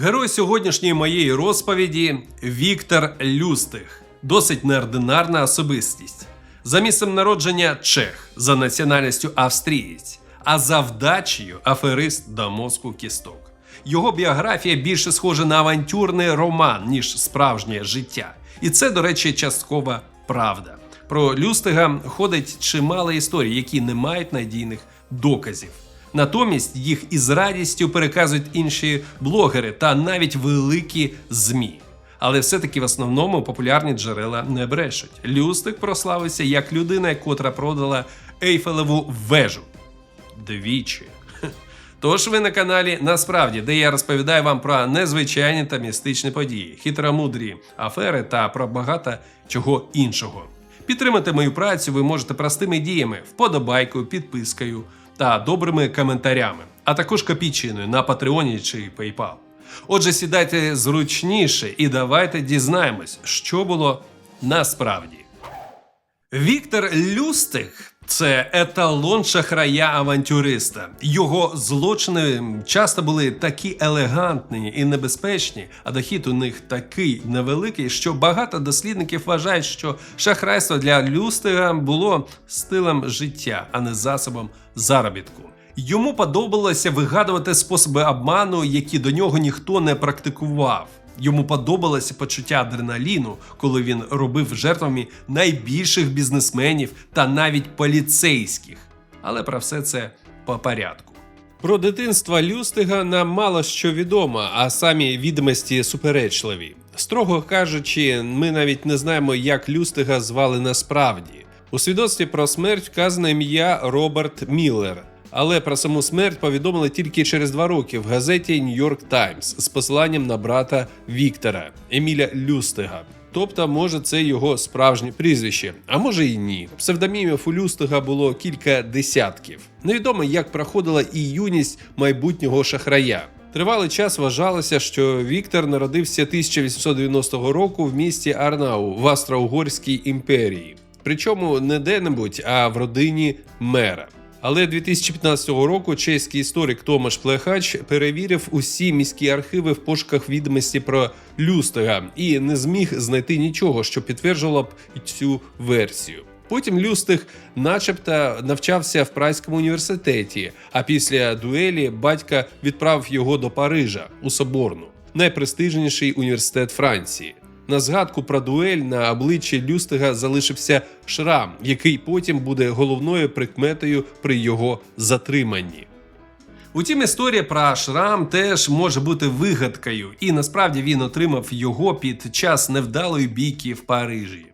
Герой сьогоднішньої моєї розповіді Віктор Люстих. Досить неординарна особистість. За місцем народження чех, за національністю австрієць, а за вдачею аферист до мозку кісток. Його біографія більше схожа на авантюрний роман, ніж справжнє життя. І це, до речі, часткова правда. Про Люстига ходить чимало історій, які не мають надійних доказів. Натомість їх із радістю переказують інші блогери та навіть великі ЗМІ. Але все-таки в основному популярні джерела не брешуть. Люстик прославився як людина, котра продала Ейфелеву вежу. Двічі. Тож ви на каналі насправді, де я розповідаю вам про незвичайні та містичні події, хитромудрі афери та про багато чого іншого. Підтримати мою працю ви можете простими діями, вподобайкою, підпискою та добрими коментарями, а також копійчиною на Патреоні чи PayPal. Отже, сідайте зручніше і давайте дізнаємось, що було насправді. Віктор Люстих це еталон шахрая авантюриста. Його злочини часто були такі елегантні і небезпечні, а дохід у них такий невеликий, що багато дослідників вважають, що шахрайство для Люстига було стилем життя, а не засобом заробітку. Йому подобалося вигадувати способи обману, які до нього ніхто не практикував. Йому подобалося почуття адреналіну, коли він робив жертвами найбільших бізнесменів та навіть поліцейських. Але про все це по порядку. Про дитинство Люстига нам мало що відомо, а самі відомості суперечливі. Строго кажучи, ми навіть не знаємо, як Люстига звали насправді. У свідоцтві про смерть вказане ім'я Роберт Міллер. Але про саму смерть повідомили тільки через два роки в газеті Нью-Йорк Таймс з посиланням на брата Віктора Еміля Люстига. Тобто, може, це його справжнє прізвище, а може і ні. Псевдомімів у Люстига було кілька десятків. Невідомо, як проходила і юність майбутнього шахрая. Тривалий час вважалося, що Віктор народився 1890 року в місті Арнау в Австро-Угорській імперії. Причому не де-небудь, а в родині мера. Але 2015 року чеський історик Томаш Плехач перевірив усі міські архіви в пошуках відомості про Люстига і не зміг знайти нічого, що підтверджувало б цю версію. Потім Люстиг, начебто, навчався в Прайському університеті, а після дуелі батька відправив його до Парижа у Соборну, найпрестижніший університет Франції. На згадку про дуель на обличчі Люстига залишився шрам, який потім буде головною прикметою при його затриманні. Утім, історія про шрам теж може бути вигадкою, і насправді він отримав його під час невдалої бійки в Парижі.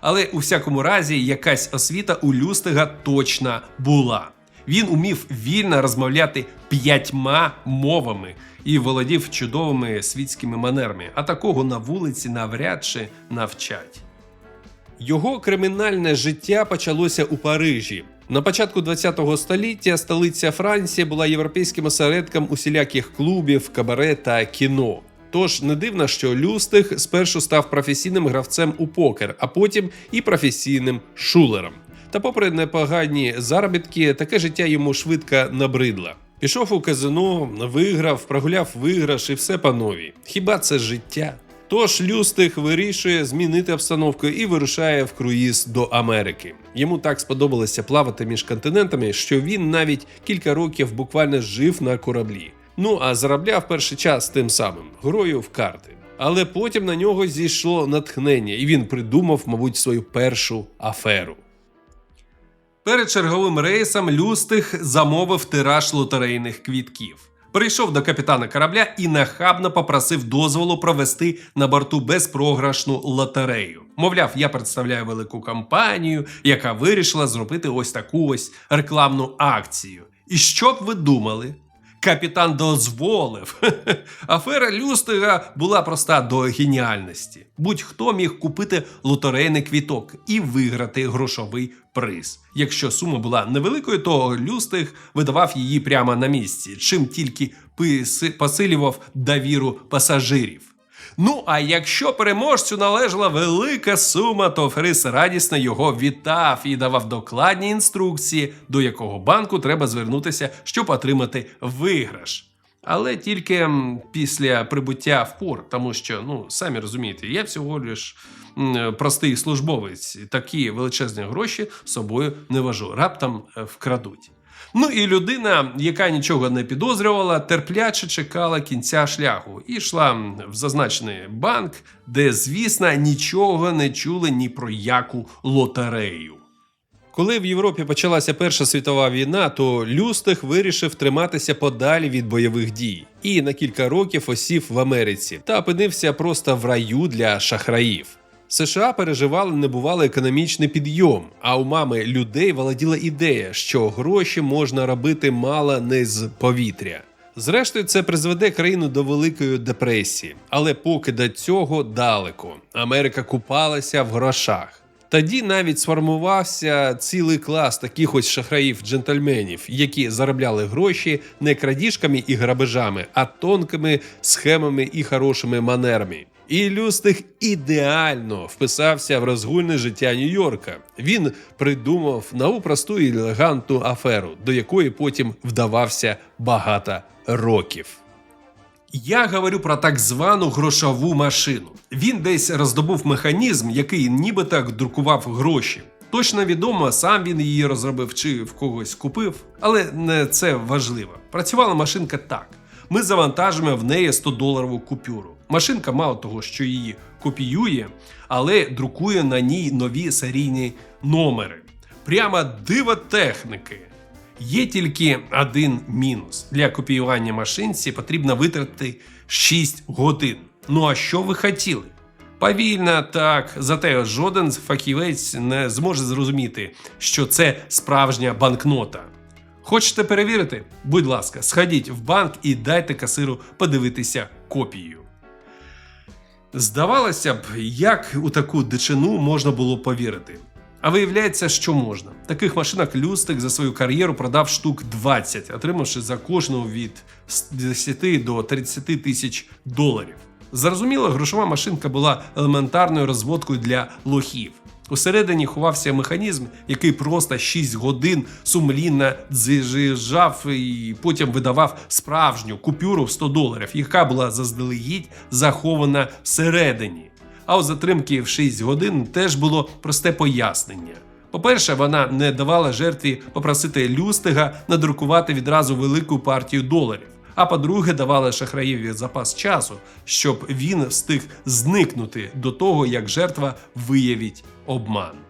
Але у всякому разі, якась освіта у Люстига точно була. Він умів вільно розмовляти п'ятьма мовами і володів чудовими світськими манерами, а такого на вулиці навряд чи навчать. Його кримінальне життя почалося у Парижі. На початку ХХ століття столиця Франції була європейським осередком усіляких клубів, кабаре та кіно. Тож не дивно, що Люстих спершу став професійним гравцем у покер, а потім і професійним шулером. Та, попри непогані заробітки, таке життя йому швидко набридло. Пішов у казино, виграв, прогуляв виграш і все по новій. Хіба це життя? Тож Люстих вирішує змінити обстановку і вирушає в круїз до Америки. Йому так сподобалося плавати між континентами, що він навіть кілька років буквально жив на кораблі. Ну а заробляв перший час тим самим грою в карти. Але потім на нього зійшло натхнення, і він придумав, мабуть, свою першу аферу. Перед черговим рейсом Люстих замовив тираж лотерейних квітків. Прийшов до капітана корабля і нахабно попросив дозволу провести на борту безпрограшну лотерею. Мовляв, я представляю велику компанію, яка вирішила зробити ось таку ось рекламну акцію. І що б ви думали? Капітан дозволив. Афера Люстига була проста до геніальності. Будь-хто міг купити лотерейний квіток і виграти грошовий приз. Якщо сума була невеликою, то Люстиг видавав її прямо на місці, чим тільки посилював довіру пасажирів. Ну а якщо переможцю належала велика сума, то Фрис радісно його вітав і давав докладні інструкції, до якого банку треба звернутися, щоб отримати виграш. Але тільки після прибуття в порт, тому що, ну, самі розумієте, я всього лиш простий службовець, такі величезні гроші собою не вожу, раптом е, вкрадуть. Ну і людина, яка нічого не підозрювала, терпляче чекала кінця шляху і йшла в зазначений банк, де, звісно, нічого не чули ні про яку лотерею. Коли в Європі почалася Перша світова війна, то Люстих вирішив триматися подалі від бойових дій і на кілька років осів в Америці та опинився просто в раю для шахраїв. США переживали небувалий економічний підйом, а у мами людей володіла ідея, що гроші можна робити мало не з повітря. Зрештою, це призведе країну до великої депресії, але поки до цього далеко. Америка купалася в грошах. Тоді навіть сформувався цілий клас таких ось шахраїв-джентльменів, які заробляли гроші не крадіжками і грабежами, а тонкими схемами і хорошими манерами. І Люстих ідеально вписався в розгульне життя Нью-Йорка. Він придумав нову просту і елегантну аферу, до якої потім вдавався багато років. Я говорю про так звану грошову машину. Він десь роздобув механізм, який ніби так друкував гроші. Точно відомо, сам він її розробив чи в когось купив, але не це важливо. Працювала машинка так. Ми завантажуємо в неї 100-доларову купюру. Машинка мало того, що її копіює, але друкує на ній нові серійні номери. Прямо диво техніки. Є тільки один мінус. Для копіювання машинці потрібно витратити 6 годин. Ну а що ви хотіли? Повільно так, зате жоден фахівець не зможе зрозуміти, що це справжня банкнота. Хочете перевірити? Будь ласка, сходіть в банк і дайте касиру подивитися копію. Здавалося б, як у таку дичину можна було повірити. А виявляється, що можна. Таких машинок Люстик за свою кар'єру продав штук 20, отримавши за кожну від 10 до 30 тисяч доларів. Зрозуміло, грошова машинка була елементарною розводкою для лохів. Усередині ховався механізм, який просто 6 годин сумлінно дзижав і потім видавав справжню купюру в 100 доларів, яка була заздалегідь захована всередині. А у затримки в 6 годин теж було просте пояснення. По-перше, вона не давала жертві попросити Люстига надрукувати відразу велику партію доларів. А по-друге, давала шахраєві запас часу, щоб він встиг зникнути до того, як жертва виявить обман.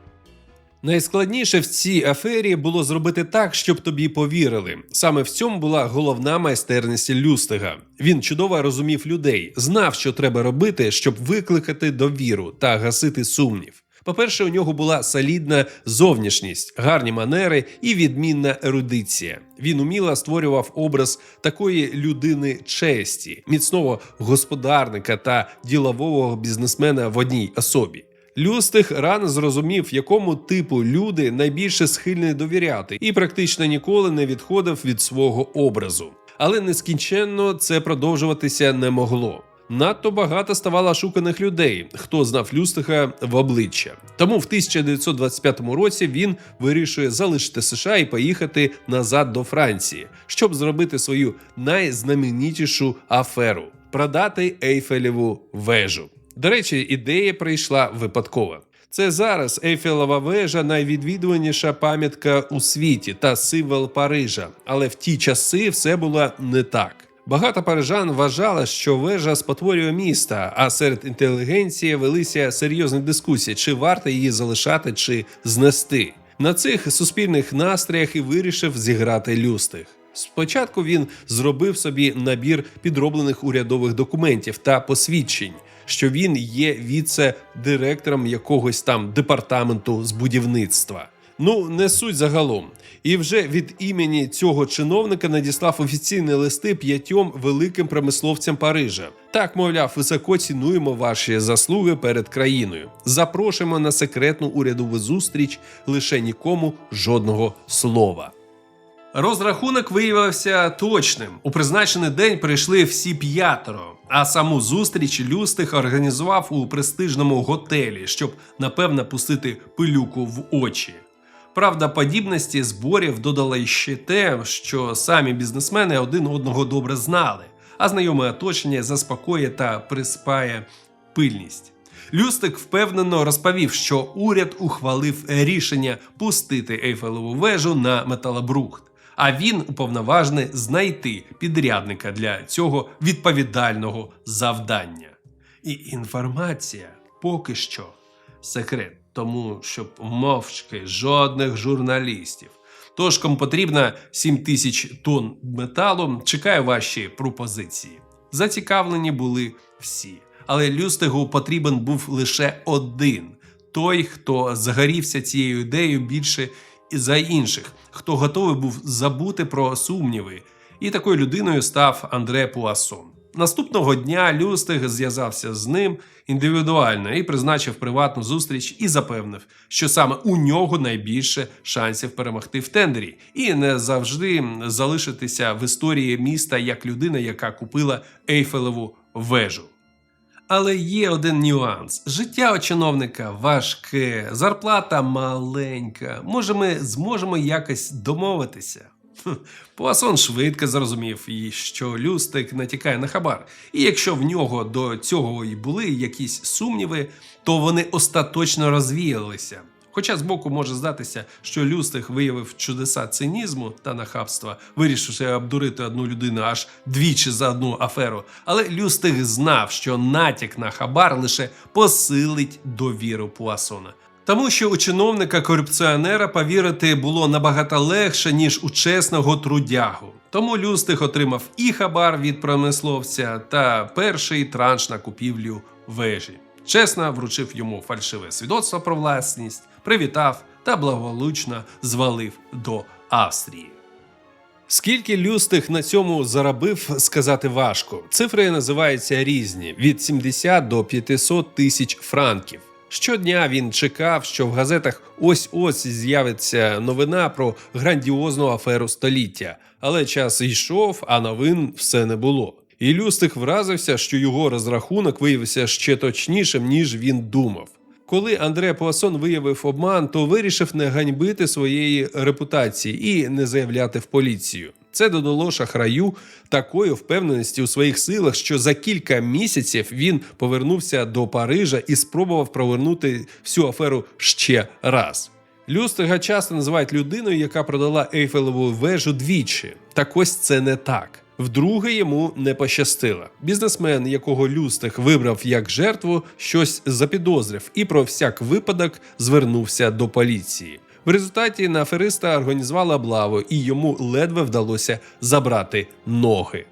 Найскладніше в цій афері було зробити так, щоб тобі повірили. Саме в цьому була головна майстерність Люстига. Він чудово розумів людей, знав, що треба робити, щоб викликати довіру та гасити сумнів. По-перше, у нього була солідна зовнішність, гарні манери і відмінна ерудиція. Він уміло створював образ такої людини честі, міцного господарника та ділового бізнесмена в одній особі. Люстих рано зрозумів, якому типу люди найбільше схильні довіряти, і практично ніколи не відходив від свого образу. Але нескінченно це продовжуватися не могло. Надто багато ставало шуканих людей, хто знав Люстиха в обличчя. Тому в 1925 році він вирішує залишити США і поїхати назад до Франції, щоб зробити свою найзнаменітішу аферу продати Ейфелеву вежу. До речі, ідея прийшла випадково. Це зараз Ейфелева вежа найвідвідуваніша пам'ятка у світі та символ Парижа. Але в ті часи все було не так. Багато парижан вважали, що вежа спотворює міста, а серед інтелігенції велися серйозні дискусії, чи варто її залишати, чи знести. На цих суспільних настроях і вирішив зіграти люстих. Спочатку він зробив собі набір підроблених урядових документів та посвідчень, що він є віце-директором якогось там департаменту з будівництва. Ну, не суть загалом. І вже від імені цього чиновника надіслав офіційні листи п'ятьом великим промисловцям Парижа. Так, мовляв, високо цінуємо ваші заслуги перед країною. Запрошуємо на секретну урядову зустріч лише нікому жодного слова. Розрахунок виявився точним. У призначений день прийшли всі п'ятеро. А саму зустріч Люстих організував у престижному готелі, щоб напевно пустити пилюку в очі. Правдоподібності зборів додало ще те, що самі бізнесмени один одного добре знали, а знайоме оточення заспокоює та приспає пильність. Люстик впевнено розповів, що уряд ухвалив рішення пустити Ейфелеву вежу на металобрухт, а він уповноважений знайти підрядника для цього відповідального завдання. І інформація поки що секрет, тому щоб мовчки жодних журналістів. Тож, кому потрібно 7 тисяч тонн металу, чекаю ваші пропозиції. Зацікавлені були всі, але Люстигу потрібен був лише один той, хто загорівся цією ідеєю більше за інших, хто готовий був забути про сумніви. І такою людиною став Андре Пуасон. Наступного дня Люстиг зв'язався з ним індивідуально і призначив приватну зустріч і запевнив, що саме у нього найбільше шансів перемогти в тендері, і не завжди залишитися в історії міста як людина, яка купила Ейфелеву вежу. Але є один нюанс: життя у чиновника важке, зарплата маленька. Може, ми зможемо якось домовитися. Пуасон швидко зрозумів, що Люстик натякає на хабар. І якщо в нього до цього і були якісь сумніви, то вони остаточно розвіялися. Хоча збоку може здатися, що Люстих виявив чудеса цинізму та нахабства, вирішивши обдурити одну людину аж двічі за одну аферу. Але Люстих знав, що натяк на хабар лише посилить довіру Пуасона. Тому що у чиновника корупціонера повірити було набагато легше, ніж у чесного трудягу. Тому Люстих отримав і хабар від промисловця та перший транш на купівлю вежі. Чесно вручив йому фальшиве свідоцтво про власність, привітав та благополучно звалив до Австрії. Скільки Люстих на цьому заробив, сказати важко. Цифри називаються різні: від 70 до 500 тисяч франків. Щодня він чекав, що в газетах ось-ось з'явиться новина про грандіозну аферу століття, але час йшов, а новин все не було. І Люстих вразився, що його розрахунок виявився ще точнішим, ніж він думав. Коли Андре Пуасон виявив обман, то вирішив не ганьбити своєї репутації і не заявляти в поліцію. Це додало шахраю такої впевненості у своїх силах, що за кілька місяців він повернувся до Парижа і спробував провернути всю аферу ще раз. Люстига часто називають людиною, яка продала Ейфелеву вежу двічі. Так ось це не так. Вдруге йому не пощастило. Бізнесмен, якого Люстих вибрав як жертву, щось запідозрив і про всяк випадок звернувся до поліції. В результаті на афериста організували облаву, і йому ледве вдалося забрати ноги.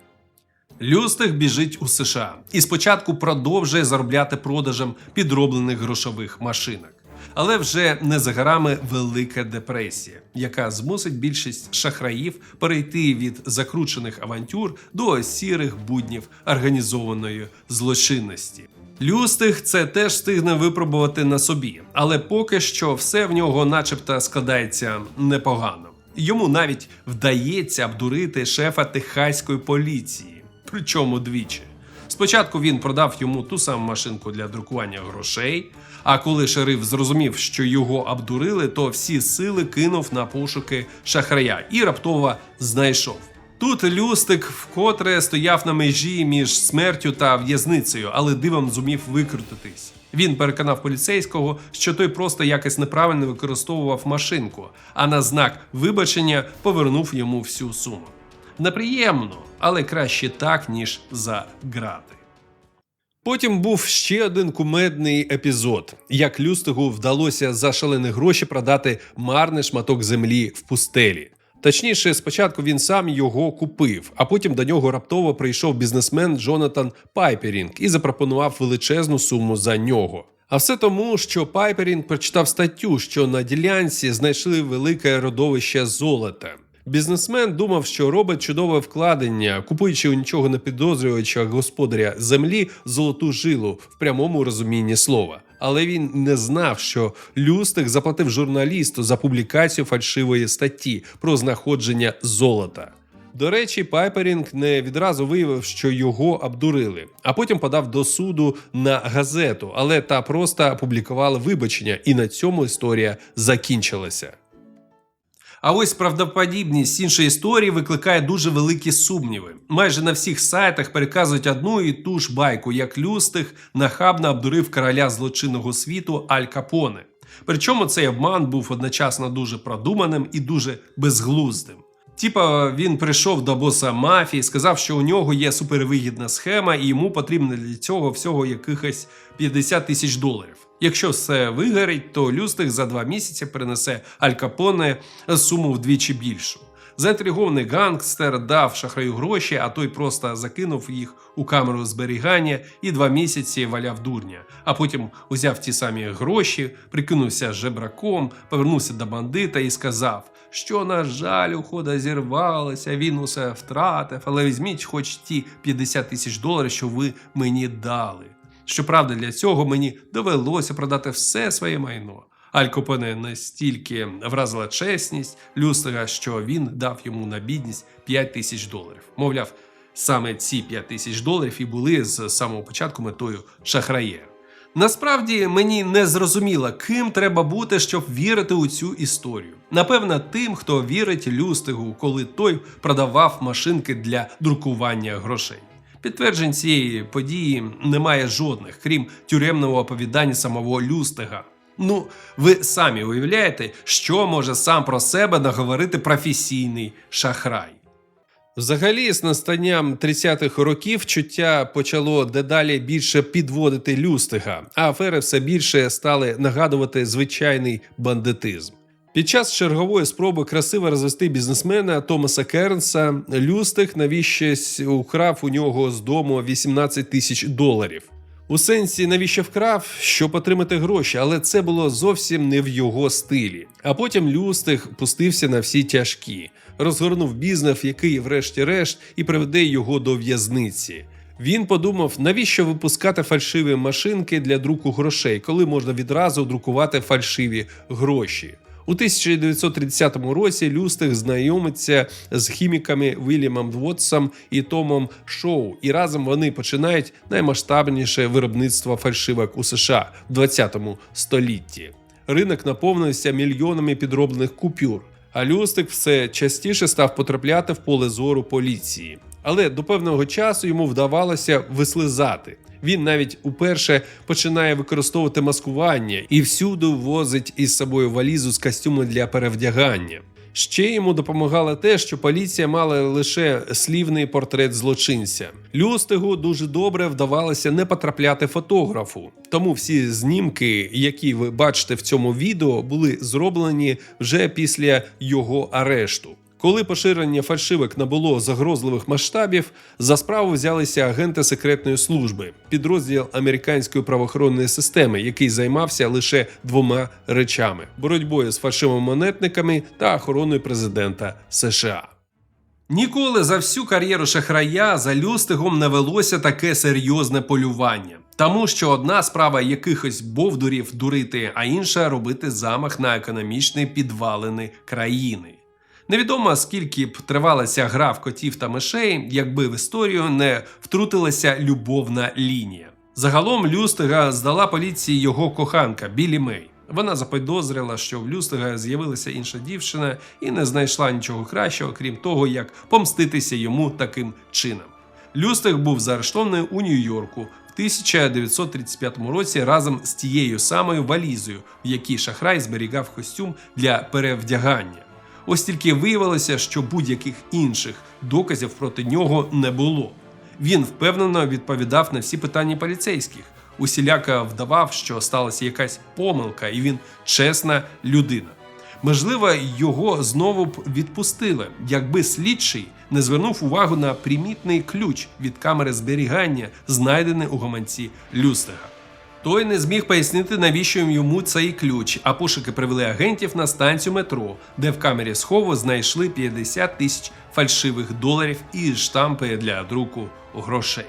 Люстих біжить у США і спочатку продовжує заробляти продажем підроблених грошових машинок. Але вже не за горами велика депресія, яка змусить більшість шахраїв перейти від закручених авантюр до сірих буднів організованої злочинності. Люстих це теж встигне випробувати на собі, але поки що все в нього, начебто, складається непогано. Йому навіть вдається обдурити шефа техаської поліції, причому двічі. Спочатку він продав йому ту саму машинку для друкування грошей. А коли шериф зрозумів, що його обдурили, то всі сили кинув на пошуки шахрая і раптово знайшов. Тут Люстик вкотре стояв на межі між смертю та в'язницею, але дивом зумів викрутитись. Він переконав поліцейського, що той просто якось неправильно використовував машинку, а на знак вибачення повернув йому всю суму. Неприємно, але краще так, ніж за грати. Потім був ще один кумедний епізод, як Люстигу вдалося за шалені гроші продати марний шматок землі в пустелі. Точніше, спочатку він сам його купив, а потім до нього раптово прийшов бізнесмен Джонатан Пайперінг і запропонував величезну суму за нього. А все тому, що Пайперінг прочитав статтю, що на ділянці знайшли велике родовище золота. Бізнесмен думав, що робить чудове вкладення, купуючи у нічого не підозрюючого господаря землі золоту жилу в прямому розумінні слова. Але він не знав, що Люстик заплатив журналісту за публікацію фальшивої статті про знаходження золота. До речі, Пайперінг не відразу виявив, що його обдурили, а потім подав до суду на газету, але та просто опублікувала вибачення, і на цьому історія закінчилася. А ось правдоподібність іншої історії викликає дуже великі сумніви. Майже на всіх сайтах переказують одну і ту ж байку, як Люстих нахабно обдурив короля злочинного світу Аль Капоне. Причому цей обман був одночасно дуже продуманим і дуже безглуздим. Типа він прийшов до боса мафії, сказав, що у нього є супервигідна схема, і йому потрібно для цього всього якихось 50 тисяч доларів. Якщо все вигорить, то Люстих за два місяці принесе Аль Капоне суму вдвічі більшу. Заінтригований гангстер дав шахраю гроші, а той просто закинув їх у камеру зберігання і два місяці валяв дурня. А потім узяв ті самі гроші, прикинувся жебраком, повернувся до бандита і сказав, що, на жаль, ухода зірвалася, він усе втратив, але візьміть хоч ті 50 тисяч доларів, що ви мені дали. Щоправда, для цього мені довелося продати все своє майно. Аль Капоне настільки вразила чесність Люстера, що він дав йому на бідність 5 тисяч доларів. Мовляв, саме ці 5 тисяч доларів і були з самого початку метою шахраєра. Насправді мені не зрозуміло, ким треба бути, щоб вірити у цю історію. Напевно, тим, хто вірить Люстигу, коли той продавав машинки для друкування грошей. Підтверджень цієї події немає жодних, крім тюремного оповідання самого Люстига. Ну, ви самі уявляєте, що може сам про себе наговорити професійний шахрай. Взагалі, з настанням 30-х років чуття почало дедалі більше підводити люстига, а афери все більше стали нагадувати звичайний бандитизм. Під час чергової спроби красиво розвести бізнесмена Томаса Кернса, Люстих навіщось украв у нього з дому 18 тисяч доларів. У сенсі, навіщо вкрав, щоб отримати гроші, але це було зовсім не в його стилі. А потім Люстих пустився на всі тяжкі, розгорнув бізнес, який, врешті-решт, і приведе його до в'язниці. Він подумав, навіщо випускати фальшиві машинки для друку грошей, коли можна відразу друкувати фальшиві гроші. У 1930 році Люстих знайомиться з хіміками Вільямом Вотсом і Томом Шоу, і разом вони починають наймасштабніше виробництво фальшивок у США в 20 столітті. Ринок наповнився мільйонами підроблених купюр, а Люстик все частіше став потрапляти в поле зору поліції. Але до певного часу йому вдавалося вислизати. Він навіть уперше починає використовувати маскування і всюди возить із собою валізу з костюмом для перевдягання. Ще йому допомагало те, що поліція мала лише слівний портрет злочинця. Люстигу дуже добре вдавалося не потрапляти фотографу. Тому всі знімки, які ви бачите в цьому відео, були зроблені вже після його арешту. Коли поширення фальшивок набуло загрозливих масштабів, за справу взялися агенти секретної служби, підрозділ американської правоохоронної системи, який займався лише двома речами: боротьбою з фальшивими монетниками та охороною президента США. Ніколи за всю кар'єру шахрая за Люстигом не велося таке серйозне полювання. Тому що одна справа якихось бовдурів дурити, а інша робити замах на економічні підвалини країни. Невідомо скільки б тривалася гра в котів та мишей, якби в історію не втрутилася любовна лінія. Загалом Люстига здала поліції його коханка Білі Мей. Вона заподозрила, що в Люстига з'явилася інша дівчина і не знайшла нічого кращого, крім того, як помститися йому таким чином. Люстиг був заарештований у Нью-Йорку в 1935 році разом з тією самою валізою, в якій шахрай зберігав костюм для перевдягання. Ось тільки виявилося, що будь-яких інших доказів проти нього не було. Він впевнено відповідав на всі питання поліцейських, усіляка вдавав, що сталася якась помилка, і він чесна людина. Можливо, його знову б відпустили, якби слідчий не звернув увагу на примітний ключ від камери зберігання, знайдений у гаманці Люстера. Той не зміг пояснити, навіщо йому цей ключ, а пошуки привели агентів на станцію метро, де в камері схову знайшли 50 тисяч фальшивих доларів і штампи для друку грошей.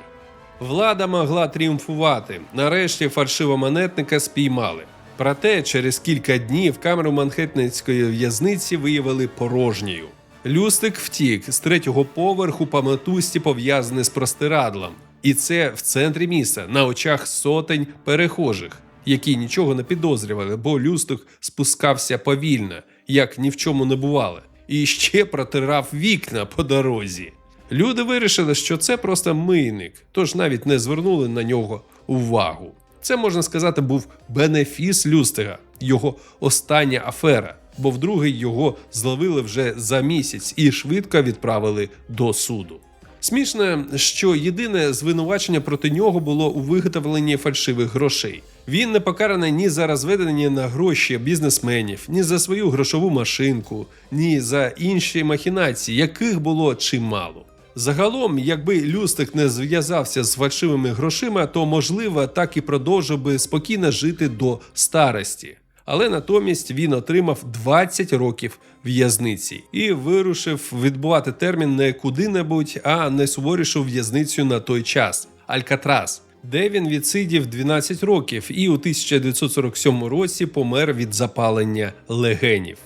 Влада могла тріумфувати. Нарешті фальшивомонетника спіймали. Проте через кілька днів камеру Манхеттенської в'язниці виявили порожньою. Люстик втік з третього поверху по мотузці пов'язаний з простирадлом. І це в центрі міста на очах сотень перехожих, які нічого не підозрювали, бо Люстик спускався повільно, як ні в чому не бувало, і ще протирав вікна по дорозі. Люди вирішили, що це просто мийник, тож навіть не звернули на нього увагу. Це можна сказати був бенефіс Люстига, його остання афера, бо вдруге його зловили вже за місяць і швидко відправили до суду. Смішно, що єдине звинувачення проти нього було у виготовленні фальшивих грошей. Він не покараний ні за розведення на гроші бізнесменів, ні за свою грошову машинку, ні за інші махінації, яких було чимало. Загалом, якби Люстик не зв'язався з фальшивими грошима, то можливо так і продовжив би спокійно жити до старості. Але натомість він отримав 20 років в'язниці і вирушив відбувати термін не куди-небудь, а не суворішу в'язницю на той час Алькатрас, де він відсидів 12 років і у 1947 році помер від запалення легенів.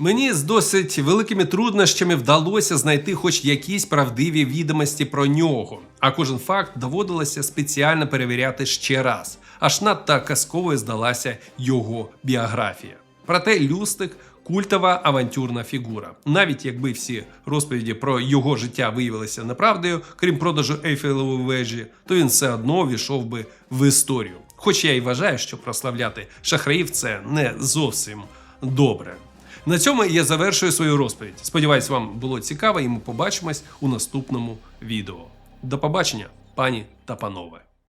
Мені з досить великими труднощами вдалося знайти хоч якісь правдиві відомості про нього, а кожен факт доводилося спеціально перевіряти ще раз, аж надто казковою здалася його біографія. Проте Люстик культова авантюрна фігура. Навіть якби всі розповіді про його життя виявилися неправдою, крім продажу Ейфелевої вежі, то він все одно війшов би в історію. Хоч я й вважаю, що прославляти шахраїв це не зовсім добре. На цьому я завершую свою розповідь. Сподіваюсь, вам було цікаво, і ми побачимось у наступному відео. До побачення, пані та панове.